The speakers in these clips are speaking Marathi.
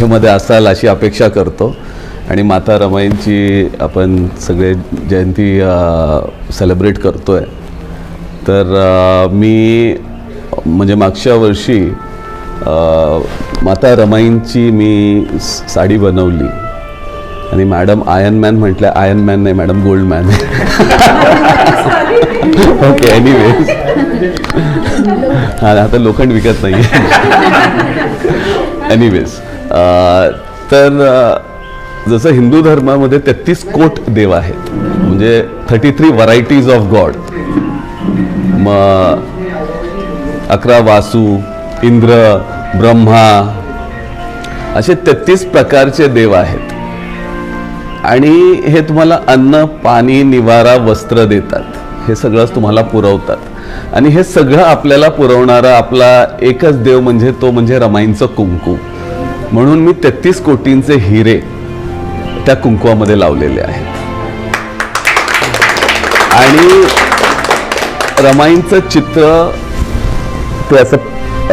संख्येमध्ये असाल अशी अपेक्षा करतो. आणि माता रमाईंची आपण सगळे जयंती सेलिब्रेट करतो आहे तर मी म्हणजे मागच्या वर्षी माता रमाईंची मी साडी बनवली. आणि मॅडम आयन मॅन म्हटल्या आयन मॅन नाही madam gold man okay anyways हा आता लोखंड विकत नाही एनिवेज तर जसं हिंदू धर्मामध्ये तेहतीस कोट देव आहेत म्हणजे thirty three varieties of god मग अकरा वासू इंद्र ब्रह्मा असे तेहतीस प्रकारचे देव आहेत. आणि हे तुम्हाला अन्न पाणी निवारा वस्त्र देतात. हे सगळंच तुम्हाला पुरवतात. आणि हे सगळं आपल्याला पुरवणारा आपला एकच देव म्हणजे तो म्हणजे रमाईंचं कुंकू. म्हणून मी तेहतीस कोटींचे हिरे त्या कुंकवामध्ये लावलेले आहेत. आणि रमाईंचं चित्र ते असं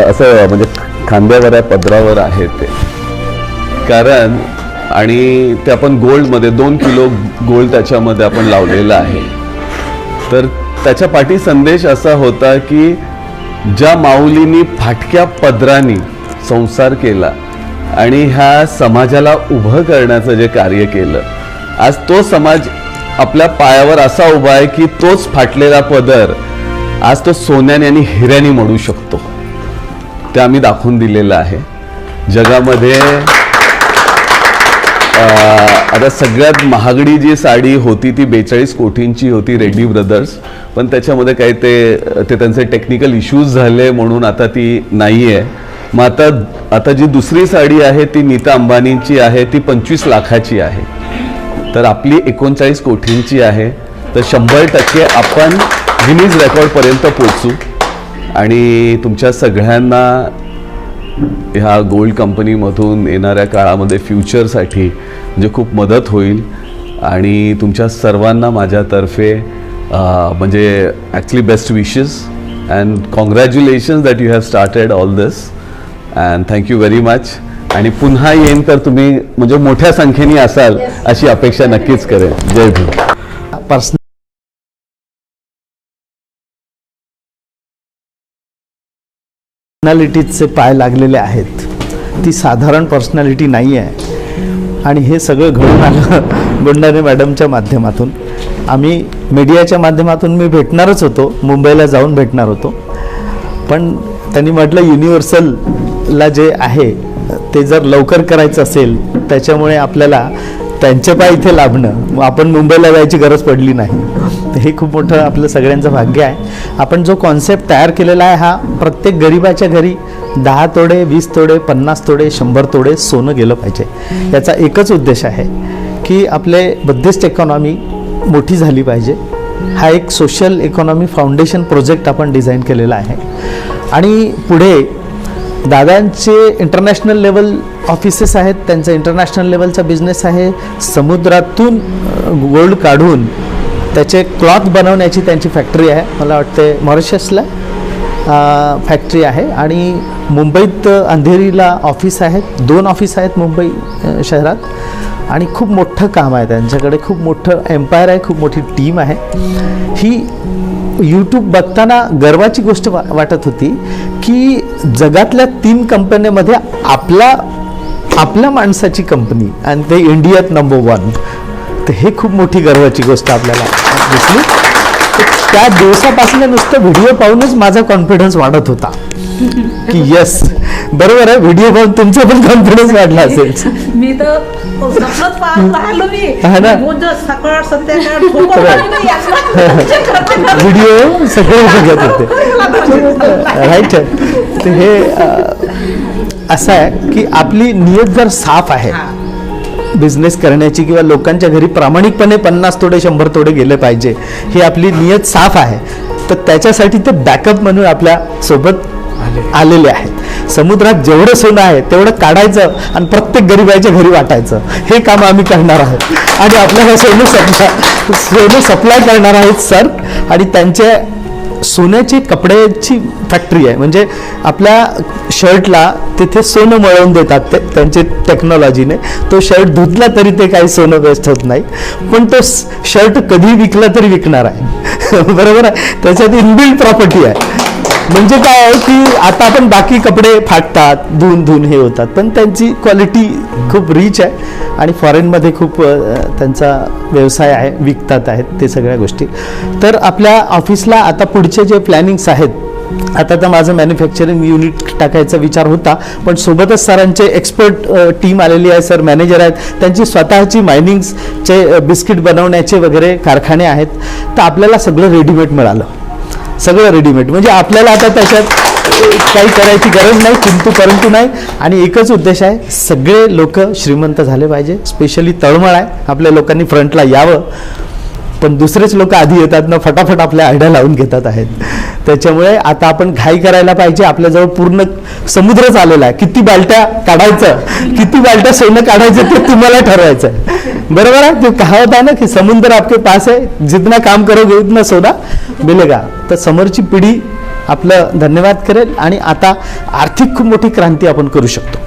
असं म्हणजे खांद्यावर आहे पदरावर आहे ते. कारण आणि ते आपण गोल्डमध्ये दोन किलो गोल्ड त्याच्यामध्ये आपण लावलेलं आहे. तर त्याच्या पाठी संदेश असा होता की ज्या माऊलीनी फाटक्या पदरानी संसार केला आणि ह्या समाजाला उभं करण्याचं जे कार्य केलं आज तो समाज आपल्या पायावर असा उभा आहे की तोच फाटलेला पदर आज तो सोन्याने आणि हिऱ्याने मोडू शकतो. ते आम्ही दाखवून दिलेलं आहे. जगामध्ये आता सगळ्यात महागडी जी साडी होती ती बेचाळीस कोटींची होती रेड्डी ब्रदर्स पण त्याच्यामध्ये काही ते ते त्यांचे टेक्निकल इश्यूज झाले म्हणून आता ती नाही आहे मग आता आता जी दुसरी साडी आहे ती नीता अंबानींची आहे ती पंचवीस लाखाची आहे. तर आपली एकोणचाळीस कोटींची आहे. तर शंभर टक्के आपण गिनीज रेकॉर्डपर्यंत पोचू आणि तुमच्या सगळ्यांना ह्या गोल्ड कंपनीमधून येणाऱ्या काळामध्ये फ्युचरसाठी म्हणजे खूप मदत होईल. आणि तुमच्या सर्वांना माझ्यातर्फे म्हणजे actually best wishes and congratulations that you have started all this and thank you very much आणि पुन्हा येईन तर तुम्ही म्हणजे मोठ्या संख्येने असाल अशी अपेक्षा नक्कीच करेन. जय भीम. पर्सनॅलिटीचे पाय लागलेले आहेत ती साधारण पर्सनॅलिटी नाही आहे आणि हे सगळं घडून आलं गुंडाने मॅडमच्या माध्यमातून. आम्ही मीडियाच्या माध्यमातून मी भेटणारच होतो. मुंबईला जाऊन भेटणार होतो. पण त्यांनी म्हटलं ला जे आहे ते जर लवकर करायचं असेल त्याच्यामुळे आपल्याला त्यांच्या पाय इथे लाभणं आपण मुंबईला जायची गरज पडली नाही. तर हे खूप मोठं आपलं सगळ्यांचं भाग्य आहे. आपण जो कॉन्सेप्ट तयार केलेला आहे हा प्रत्येक गरिबाच्या घरी दहा तोडे वीस तोडे पन्नास तोडे शंभर तोडे सोनं गेलं पाहिजे. याचा एकच उद्देश आहे की आपले बद्धिस्ट इकॉनॉमी मोठी झाली पाहिजे. हा एक सोशल इकॉनॉमी फाउंडेशन प्रोजेक्ट आपण डिझाईन केलेला आहे. आणि पुढे दादांचे इंटरनॅशनल लेवल ऑफिसेस आहेत त्यांचा इंटरनॅशनल लेवलचा बिझनेस आहे. समुद्रातून गोल्ड काढून त्याचे क्लॉथ बनवण्याची त्यांची फॅक्टरी आहे. मला वाटते मॉरिशसला फॅक्टरी आहे. आणि मुंबईत अंधेरीला ऑफिस आहेत. दोन ऑफिस आहेत मुंबई शहरात. आणि खूप मोठं काम आहे त्यांच्याकडे. खूप मोठं एम्पायर आहे. खूप मोठी टीम आहे. ही यूट्यूब बघताना गर्वाची गोष्ट वा वाटत होती की जगातल्या तीन कंपन्यांमध्ये आपला आपल्या माणसाची कंपनी आणि ते इंडियात नंबर वन तर हे खूप मोठी गर्वाची गोष्ट आपल्याला दिसली. त्या दिवसापासून नुसतं व्हिडिओ पाहूनच माझा कॉन्फिडन्स वाढत होता. की येस बरोबर आहे व्हिडिओ पाहून तुमचा पण कॉन्फिडन्स वाढला असेल. मी तर हा सकाळ संध्याकाळ. व्हिडिओ सगळे बघत होते. राईट तर हे असं आहे की आपली नियत जर साफ आहे बिझनेस करण्याची किंवा लोकांच्या घरी प्रामाणिकपणे पन्नास तोडे शंभर तोडे गेले पाहिजे ही आपली नियत साफ आहे तर त्याच्यासाठी ते बॅकअप म्हणून आपल्यासोबत आलेले आहेत. समुद्रात जेवढं सोनं आहे तेवढं काढायचं आणि प्रत्येक गरिबाच्या घरी वाटायचं. हे काम आम्ही करणार आहोत. आणि आपल्याला सोनं सप्लाय सोनं सप्लाय करणार आहेत सर. आणि त्यांच्या सोन्याची कपड्याची फॅक्टरी आहे. म्हणजे आपल्या शर्टला तिथे सोनं मळवून देतात ते त्यांचे टेक्नॉलॉजीने तो शर्ट धुतला तरी ते काही सोनं वेस्ट होत नाही. पण तो शर्ट कधी विकला तरी विकणार आहे. बरोबर आहे? त्याच्यात इनबिल्ड प्रॉपर्टी आहे. म्हणजे काय आहे की आता आपण बाकी कपडे फाटतात धुवून धुवून हे होतात. पण त्यांची क्वालिटी खूप रिच आहे आणि फॉरेनमध्ये खूप त्यांचा व्यवसाय आहे विकतात आहेत ते सगळ्या गोष्टी. तर आपल्या ऑफिसला आता पुढचे जे प्लॅनिंग्स आहेत आता तर माझं मॅन्युफॅक्चरिंग युनिट टाकायचा विचार होता पण सोबतच सरांचे एक्सपर्ट टीम आलेली आहे सर मॅनेजर आहेत. त्यांची स्वतःची मायनिंग्सचे बिस्किट बनवण्याचे वगैरे कारखाने आहेत. तर आपल्याला सगळं रेडीमेड मिळालं. सगळं रेडीमेड म्हणजे आपल्याला आता त्याच्यात काही करायची गरज नाही किंतु परंतु नाही. आणि एकच उद्देश आहे सगळे लोक श्रीमंत झाले पाहिजे. स्पेशली तळमळ आहे. आपल्या लोकांनी फ्रंटला यावं. पण दुसरेच लोक आधी येतात ना फटाफट आपल्या आयडिया लावून घेतात आहेत. त्याच्यामुळे आता आपण घाई करायला पाहिजे. आपल्याजवळ पूर्ण समुद्रच आलेला आहे. किती बालट्या काढायचं? किती बालट्या सोनं काढायचं ते तुम्हाला ठरवायचं बरोबर आहे? ते कहावत आहे ना की समुद्र आपके पास आहे. जितना काम करोगे उतना सोना मिलेगा तर समोरची पिढी आपलं धन्यवाद करेल आणि आता आर्थिक खूप मोठी क्रांती आपण करू शकतो.